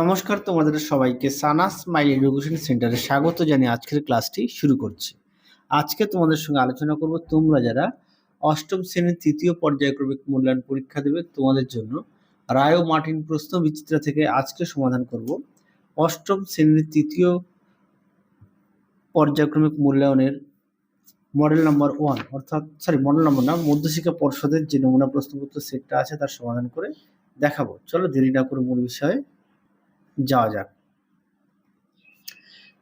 নমস্কার তোমাদের সবাইকে, সানাস স্মাইল এডুকেশন সেন্টারে স্বাগত জানিয়ে আজকের ক্লাসটি শুরু করছি। আজকে তোমাদের সঙ্গে আলোচনা করব তোমরা যারা অষ্টম শ্রেণির তৃতীয় পর্যায়ক্রমিক মূল্যায়ন পরীক্ষা দেবে, তোমাদের জন্য রায় মার্টিন প্রশ্ন বিচিত্রা থেকে আজকে সমাধান করব। অষ্টম শ্রেণির তৃতীয় পর্যায়ক্রমিক মূল্যায়নের মডেল নাম্বার ওয়ান, অর্থাৎ সরি মডেল নাম্বার না, মধ্যশিক্ষা পর্ষদের যে নমুনা প্রশ্নপত্র সেটটা আছে তার সমাধান করে দেখাবো। চলো দেরি না করে মূল বিষয়ে যাওয়া যাক।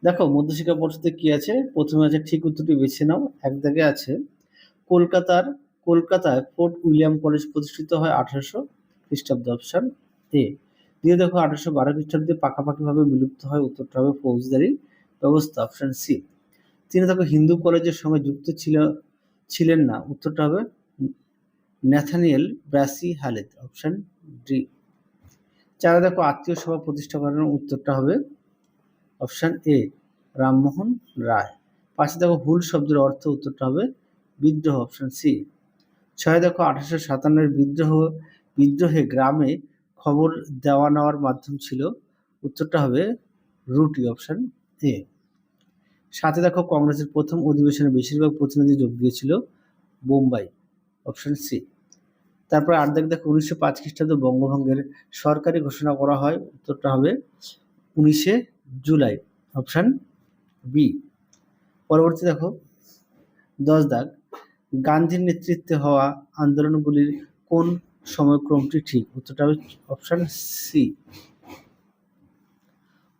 দেখো, মধ্যশিক্ষা পরিষদে কি আছে? প্রথমে আছে, ঠিক উত্তরটি বেছে নাও। এক দাগে আছে, কলকাতার, কলকাতায় ফোর্ট উইলিয়াম কলেজ প্রতিষ্ঠিত হয় আঠারোশো খ্রিস্টাব্দ অপশন এ। দিয়ে দেখো, আঠারোশো বারো খ্রিস্টাব্দে পাকাপাকিভাবে বিলুপ্ত হয় উত্তরটা হবে ফৌজদারি ব্যবস্থা অপশান সি। তিনি দেখো, হিন্দু কলেজের সঙ্গে যুক্ত ছিল, ছিলেন না। উত্তরটা হবে Nathaniel Brassey Halhed option D. চারে দেখো আত্মীয় সভা প্রতিষ্ঠা করার উত্তরটা হবে অপশান এ, রামমোহন রায়। পাশে দেখো হুল শব্দের অর্থ উত্তরটা হবে বিদ্রোহ, অপশান সি। ছয় দেখো আঠারোশো সাতান্নের বিদ্রোহ, বিদ্রোহে গ্রামে খবর দেওয়া নেওয়ার মাধ্যম ছিল। উত্তরটা হবে রুটি, অপশান এ। সাথে দেখো কংগ্রেসের প্রথম অধিবেশনে বেশিরভাগ প্রতিনিধি যোগ দিয়েছিল বোম্বাই, অপশান সি। তারপরে আট দাগ দেখো, উনিশশো পাঁচ খ্রিস্টাব্দে বঙ্গভঙ্গের সরকারি ঘোষণা করা হয়, উত্তরটা হবে উনিশে জুলাই অপশান বি পরবর্তী দেখো, দশ দাগ, গান্ধীর নেতৃত্বে হওয়া আন্দোলনগুলির কোন সময়ক্রমটি ঠিক? উত্তরটা হবে অপশান সি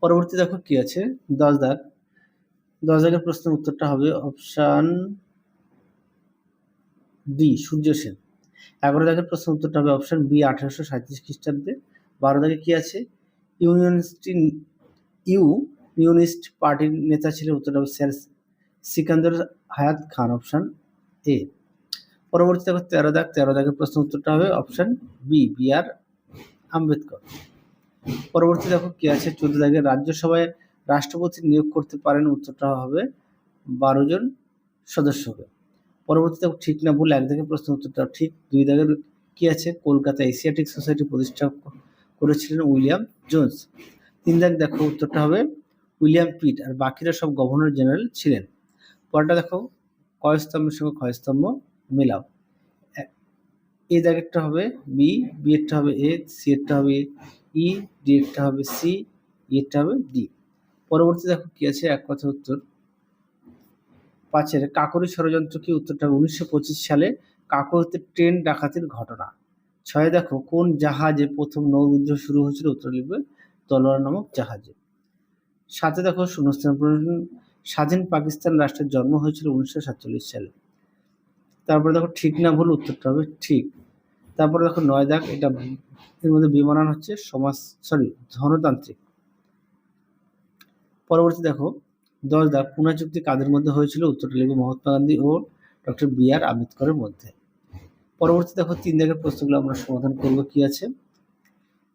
পরবর্তী দেখো কি আছে? দশ দাগ, দশ দাগের প্রশ্নের উত্তরটা হবে অপশান ডি সূর্য সেন। এগারো দাগের প্রশ্ন উত্তরটা হবে অপশন বি আঠারোশো সাঁত্রিশ খ্রিস্টাব্দে। বারো দাগে কী আছে? ইউনিয়নিস্টি ইউ ইউনিস্ট পার্টির নেতা ছিলেন, উত্তরটা হবে স্যার সিকান্দর হায়াত খান অপশান এ পরবর্তী দেখো তেরো দাগ তেরো দাগের প্রশ্ন উত্তরটা হবে option B B R Ambedkar. পরবর্তী দেখো কি আছে, চোদ্দ দাগে রাজ্যসভায় রাষ্ট্রপতি নিয়োগ করতে পারেন, উত্তরটা হবে বারো জন সদস্যকে পরবর্তীতে ঠিক না ভুল এক দাগের প্রশ্ন উত্তরটা ঠিক দুই দাগের কি আছে? কলকাতা এশিয়াটিক সোসাইটি প্রতিষ্ঠা করেছিলেন উইলিয়াম জোন্স। তিন দাগ দেখো, উত্তরটা হবে উইলিয়াম পিট আর বাকিরা সব গভর্নর জেনারেল ছিলেন। পরটা দেখো, কয় স্তম্ভের সঙ্গে ক্ষয় স্তম্ভ মেলাও। এ দাগেরটা হবে বি বি এরটা হবে এ, সি এরটা হবে ই, ডি এরটা হবে সি এরটা হবে ডি। পরবর্তী দেখো কি আছে? এক কথা উত্তর পাঁচের কাকরি ষড়যন্ত্র কি উত্তরটা উনিশশো পঁচিশ সালে কাকরিতে ট্রেন ডাকাতির ঘটনা। ছয় দেখো, কোন জাহাজে প্রথম নৌবিদ্রোহ শুরু হয়েছিল? উত্তর লিখবে, তলোয়ার নামক জাহাজে। সাথে দেখো, শূন্যস্থান স্বাধীন পাকিস্তান রাষ্ট্রের জন্ম হয়েছিল উনিশশো সাতচল্লিশ সালে। তারপরে দেখো, ঠিক না ভুল উত্তরটা হবে ঠিক। তারপরে দেখো, নয় দাগ, এটা এর মধ্যে বিমানন হচ্ছে সমাজ সরি ধনতান্ত্রিক। পরবর্তী দেখো দশ দাগ পুনা চুক্তি কাদের মধ্যে হয়েছিল? উত্তরটা লিখবে মহাত্মা গান্ধী ও ডক্টর বি আর আম্বেদকরের মধ্যে। পরবর্তী দেখো তিন দাগের প্রশ্নগুলো আমরা সমাধান করব কি আছে?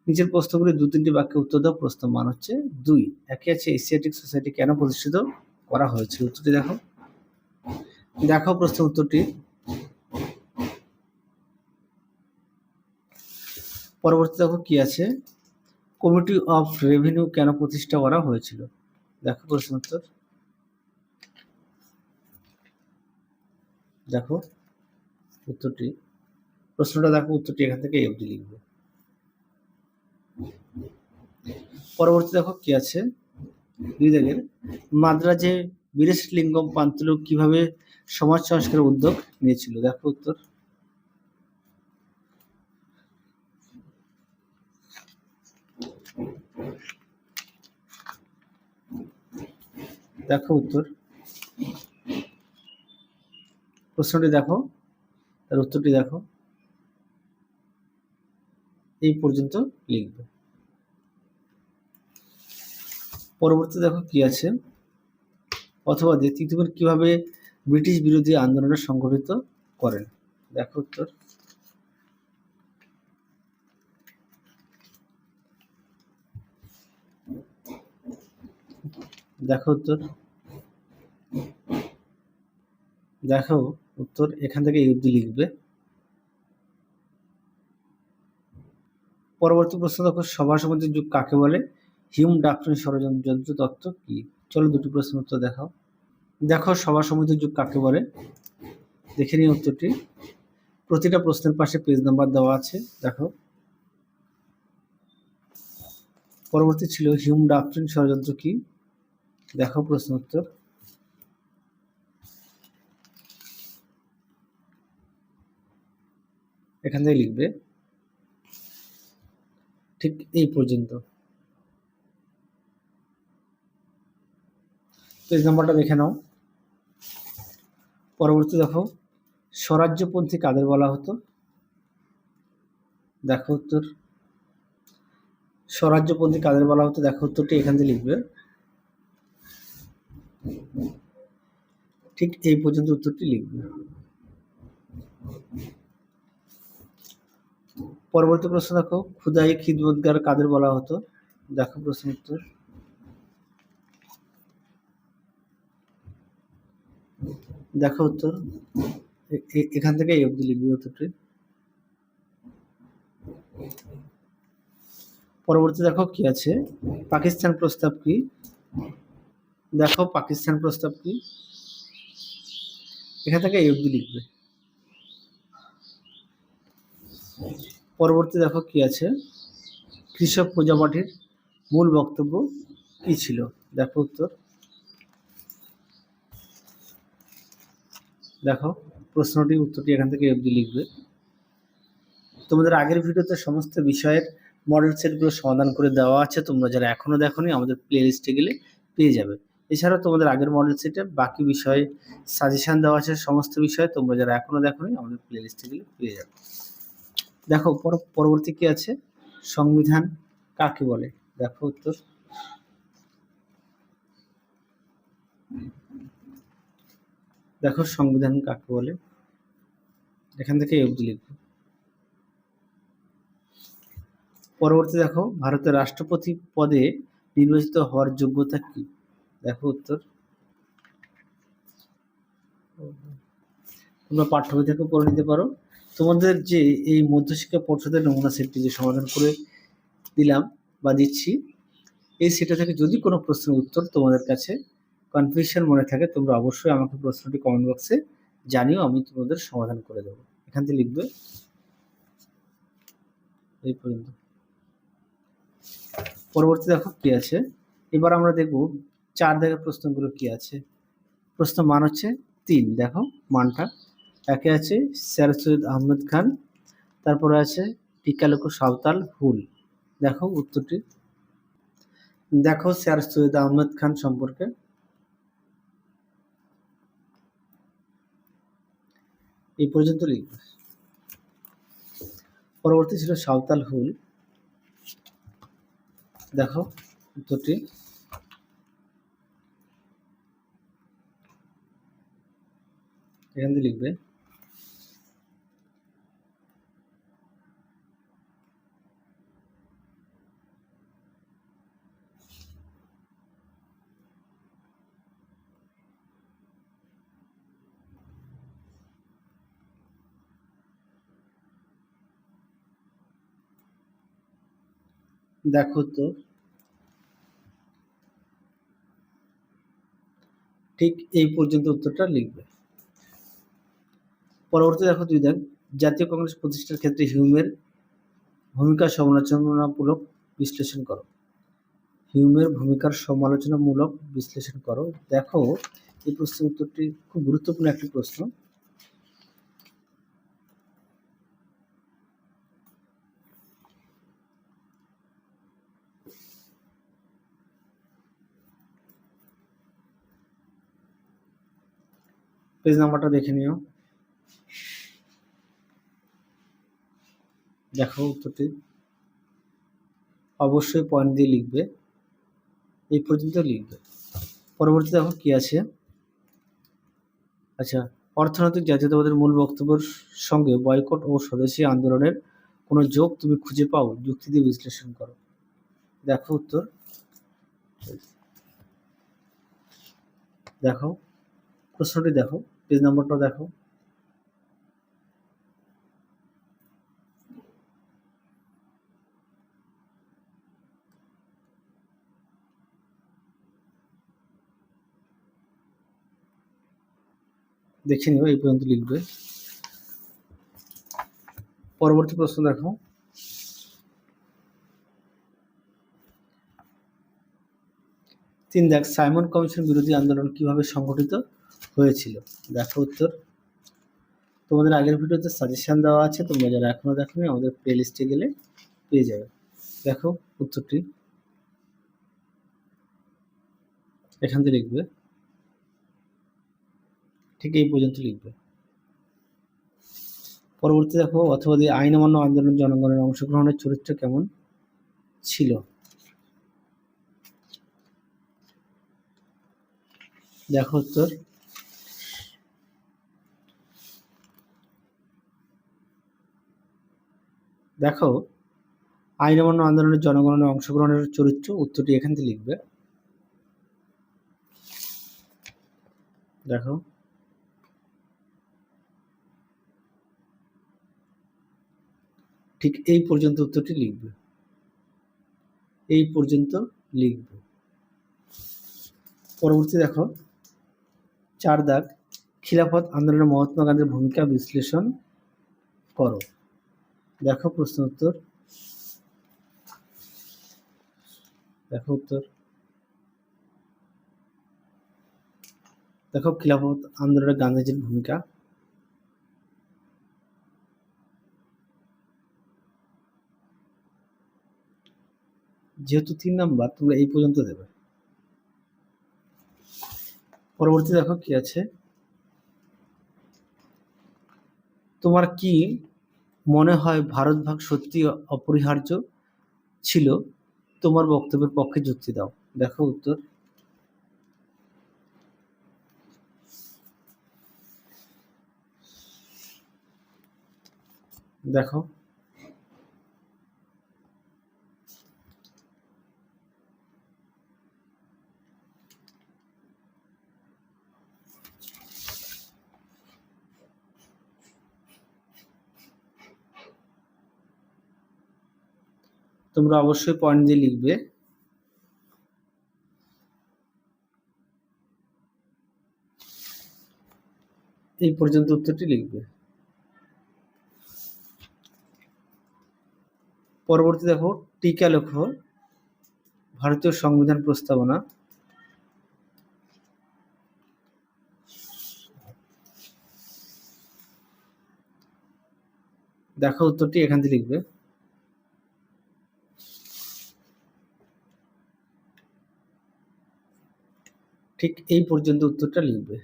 নিচের প্রশ্নগুলি দু তিনটি বাক্যে উত্তর দেওয়া প্রশ্ন মান হচ্ছে দুই। একে আছে এশিয়াটিক সোসাইটি কেন প্রতিষ্ঠিত করা হয়েছিল? উত্তরটি দেখো। দেখো প্রশ্ন উত্তরটি। পরবর্তী দেখো কি আছে? কমিটি অফ রেভিনিউ কেন প্রতিষ্ঠা করা হয়েছিল? দেখো প্রশ্ন উত্তর। দেখো উত্তরটি, প্রশ্নটা দেখো উত্তরটি এখান থেকে এফডি লিখবে। পরবর্তী দেখো কি আছে? দুই মাদ্রাজে বীরেশলিঙ্গম পান্তলু কীভাবে সমাজ সংস্কারের উদ্যোগ নিয়েছিল? দেখো উত্তর। দেখো উত্তর। প্রশ্নটি দেখো, তার উত্তরটি দেখো। এই পর্যন্ত লিখবে। পরবর্তী দেখো কি আছে। অথবা তৃতীয়বার কীভাবে ব্রিটিশ বিরোধী আন্দোলনে সংগঠিত করেন। দেখো উত্তর। দেখো উত্তর। দেখো, উত্তর এখান থেকে অবধি লিখবে। পরবর্তী প্রশ্ন দেখো, সভা সমিতির যুগ কাকে বলে? হিউম ডাক্তারি ষড়যন্ত্র তত্ত্ব কি? চলো দুটি প্রশ্ন উত্তর দেখাও। দেখো, সভা সমিতির যুগ কাকে বলে? দেখে নিই উত্তরটি। প্রতিটা প্রশ্নের পাশে পেজ নাম্বার দেওয়া আছে, দেখো। পরবর্তী ছিল, হিউম ডাক্তারি ষড়যন্ত্র কি? দেখো প্রশ্ন উত্তর। এখান থেকে লিখবে। ঠিক এই পর্যন্ত। পেজ নাম্বারটা দেখে নাও। পরবর্তী দেখো, স্বরাজ্যপন্থী কাদের বলা হতো? দেখো উত্তর। স্বরাজ্যপন্থী কাদের বলা হতো? দেখো উত্তরটি এখান থেকে লিখবে। ঠিক এই পর্যন্ত উত্তরটি লিখবে। পরবর্তী প্রশ্ন দেখো খুদাই খিদমতগার কাদের বলা হতো? দেখো প্রশ্ন উত্তর। দেখো উত্তর। এখান থেকে অবধি লিখবে উত্তরটি। পরবর্তী দেখো কি আছে? পাকিস্তান প্রস্তাব কি? দেখো পাকিস্তান প্রস্তাব কি? এখান থেকে এই অবধি লিখবে। পরবর্তী দেখো কি আছে? কৃষক প্রজাপাঠির মূল বক্তব্য কি ছিল? দেখো উত্তর। দেখো, প্রশ্নটি, উত্তরটি এখান থেকে অবধি লিখবে। তোমাদের আগের ভিডিওতে সমস্ত বিষয়ের মডেল সেটগুলো সমাধান করে দেওয়া আছে। তোমরা যারা এখনও দেখোনি, আমাদের প্লে লিস্টে গেলে পেয়ে যাবে। এছাড়াও তোমাদের আগের মডেল সেটে বাকি বিষয়ে সাজেশান দেওয়া আছে, সমস্ত বিষয়ে তোমরা যারা এখনও দেখোনি, আমাদের প্লে লিস্টে গেলে পেয়ে যাবে। দেখো, পর- পরবর্তী কি আছে? সংবিধান কাকে বলে? দেখো উত্তর। দেখো সংবিধান কাকে বলে? এখান থেকে অবধি লিখব। পরবর্তী দেখো, ভারতের রাষ্ট্রপতি পদে নির্বাচিত হওয়ার যোগ্যতা কি? দেখো উত্তর। তোমরা পাঠ্য বই থেকে পড়ে নিতে পারো। তোমাদের যে এই মধ্যশিক্ষা পর্ষদের নমুনা সেটটি যে সমাধান করে দিলাম বা দিচ্ছি, এই সেটা থেকে যদি কোনো প্রশ্নের উত্তর তোমাদের কাছে কনফিউশন মনে থাকে, তোমরা অবশ্যই আমাকে প্রশ্নটি কমেন্ট বক্সে জানিও, আমি তোমাদের সমাধান করে দেবো। এখান থেকে লিখবে, এই পর্যন্ত। পরবর্তী দেখো কি আছে? এবার আমরা দেখব চার দাগের প্রশ্নগুলো কি আছে। প্রশ্ন মান হচ্ছে তিন, দেখো মানটা। একে আছে স্যার সৈয়দ আহমেদ খান, তারপরে আছে টিকালুকু সাঁওতাল হুল। দেখো উত্তরটি। দেখো স্যার সৈয়দ আহমেদ খান সম্পর্কে। এই পর্যন্ত লিখবে। পরবর্তী ছিল সাঁওতাল হুল। দেখো উত্তরটি। এখান থেকে লিখবে। দেখো তো। ঠিক এই পর্যন্ত উত্তরটা লিখবে। পরবর্তী দেখো দুই দেখ জাতীয় কংগ্রেস প্রতিষ্ঠার ক্ষেত্রে হিউমের ভূমিকা সমালোচনামূলক বিশ্লেষণ করো। হিউমের ভূমিকার সমালোচনামূলক বিশ্লেষণ করো। দেখো, এই প্রশ্নের উত্তরটি খুব গুরুত্বপূর্ণ একটি প্রশ্ন। পেজ নাম্বারটা দেখে নিও। দেখো উত্তরটি। অবশ্যই পয়েন্ট দিয়ে লিখবে। এই পর্যন্ত লিখবে। পরবর্তী দেখো কি আছে? আচ্ছা অর্থনৈতিক জাতীয়তাবাদের মূল বক্তব্যের সঙ্গে বয়কট ও স্বদেশী আন্দোলনের কোনো যোগ তুমি খুঁজে পাও? যুক্তি দিয়ে বিশ্লেষণ করো। দেখো উত্তর। দেখো। প্রশ্নটি দেখো। পেজ নম্বরটা দেখো। দেখে নিও, এই পর্যন্ত লিখবে। পরবর্তী প্রশ্ন দেখো। তিন দেখ, সাইমন কমিশন বিরোধী আন্দোলন কীভাবে সংগঠিত? হয়েছিল। দেখো উত্তর। তোমাদের আগের ভিডিওতে সাজেশন দেওয়া আছে, তোমরা যারা এখনও দেখোনি, আমাদের প্লে লিস্টে গেলে পেয়ে যাবে। দেখো উত্তরটি। এখান থেকে লিখবে। ঠিক এই পর্যন্ত লিখবে। পরবর্তী দেখো, অথবা দিয়ে আইন অমান্য আন্দোলন জনগণের অংশগ্রহণের চরিত্র কেমন ছিল? দেখো উত্তর। দেখো, আইন অমান্য আন্দোলনের জনগণের অংশগ্রহণের চরিত্র উত্তরটি এখান থেকে লিখবে। দেখো, ঠিক এই পর্যন্ত উত্তরটি লিখবে। এই পর্যন্ত লিখবে। পরবর্তী দেখো, চার দাগ, খিলাফত আন্দোলনে মহাত্মা গান্ধীর ভূমিকা বিশ্লেষণ করো। দেখো প্রশ্ন উত্তর। দেখো উত্তর। দেখো খিলাফত আন্দোলনে গান্ধীজির ভূমিকা। যেহেতু তিন নাম্বার, তোমরা এই পর্যন্ত দেবে। পরবর্তী দেখো কি আছে। তোমার কি মনে হয় ভারত ভাগ সত্যি অপরিহার্য ছিল। তোমার বক্তব্যের পক্ষে যুক্তি দাও। দেখো উত্তর। দেখো। তোমরা অবশ্যই পয়েন্ট দিয়ে লিখবে। এই পর্যন্ত উত্তরটি লিখবে। পরবর্তী দেখো, টিকা লেখো, ভারতীয় সংবিধান প্রস্তাবনা। দেখো উত্তরটি এখান থেকে লিখবে। ঠিক এই পর্যন্ত উত্তরটা লিখবে।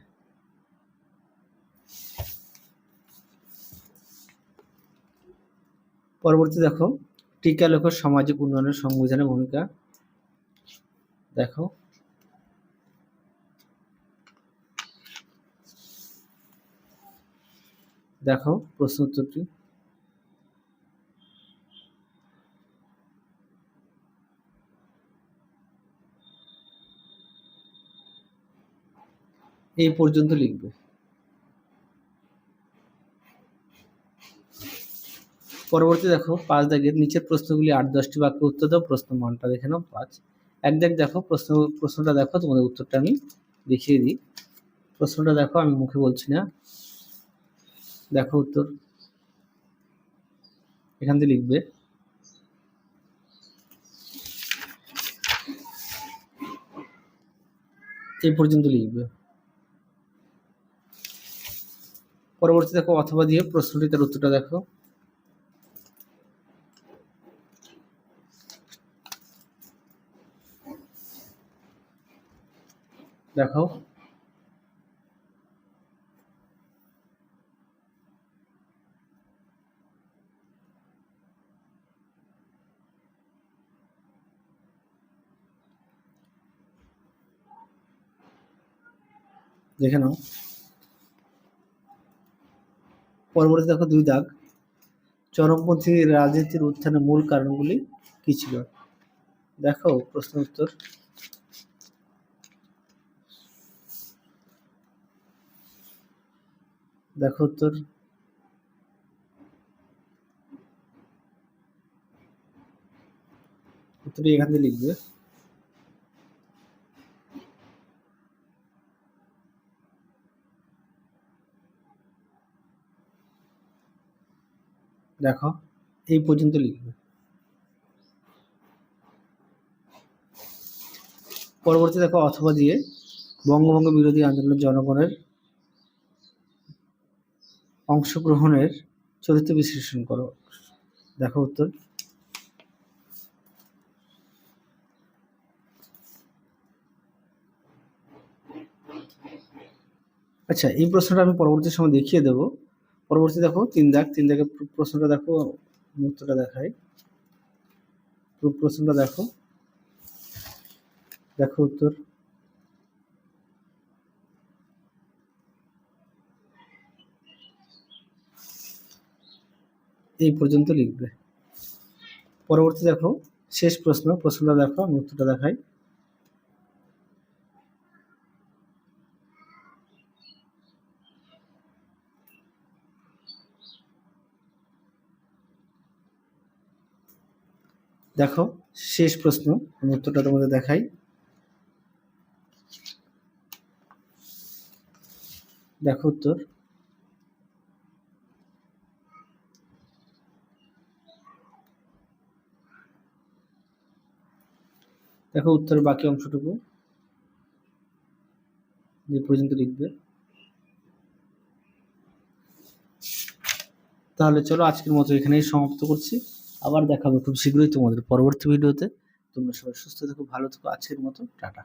পরবর্তী দেখো, টিকা লেখো সামাজিক উন্নয়নের সংবিধানের ভূমিকা। দেখো। দেখো, প্রশ্ন উত্তরটি। এই পর্যন্ত লিখবে। পরবর্তী দেখো, পাঁচ দাগের নিচের প্রশ্নগুলি আট দশটি বাক্য উত্তর দাও, প্রশ্ন মানটা দেখে নাও, পাঁচ। এক দাগ দেখো, প্রশ্ন, প্রশ্নটা দেখো, তোমাদের উত্তরটা আমি দেখিয়ে দিই। প্রশ্নটা দেখো, আমি মুখে বলছি না। দেখো উত্তর। এখান থেকে লিখবে। এই পর্যন্ত লিখবে। পরবর্তী দেখো অথবা দিয়ে প্রশ্নটি তার উত্তরটা দেখো। দেখো। দেখে নাও। পরবর্তী দেখো দুই দাগ। চরমপন্থী রাজনীতির উত্থানের মূল কারণগুলি কি ছিল? দেখো প্রশ্ন উত্তর। দেখো উত্তর। উত্তরটি এখান থেকে লিখবে। দেখো, এই পর্যন্ত লিখবে। পরবর্তী দেখো, অথবা দিয়ে বঙ্গভঙ্গ বিরোধী আন্দোলনের জনগণের অংশগ্রহণের চরিত্র বিশ্লেষণ করো। দেখো উত্তর। আচ্ছা এই প্রশ্নটা আমি পরবর্তী সময় দেখিয়ে দেব। পরবর্তী দেখো, তিন দাগ, তিন দাগের প্র- প্রশ্নটা দেখো উত্তরটা দেখাই। প্র- প্রশ্নটা দেখো। দেখো উত্তর। এই পর্যন্ত লিখবে। পরবর্তী দেখো, শেষ প্রশ্ন, প্রশ্নটা দেখো, আমি উত্তরটা দেখাই। দেখো, শেষ প্রশ্ন, আমি উত্তরটা তোমাদের দেখাই। দেখো উত্তর। দেখো উত্তরের বাকি অংশটুকু। যে পর্যন্ত লিখবে। তাহলে চলো আজকের মতো এখানেই সমাপ্ত করছি। আবার দেখাবো খুব শীঘ্রই তোমাদের পরবর্তী ভিডিওতে। তোমরা সবাই সুস্থ থেকো, ভালো থেকো, আজকের মতো, টাটা।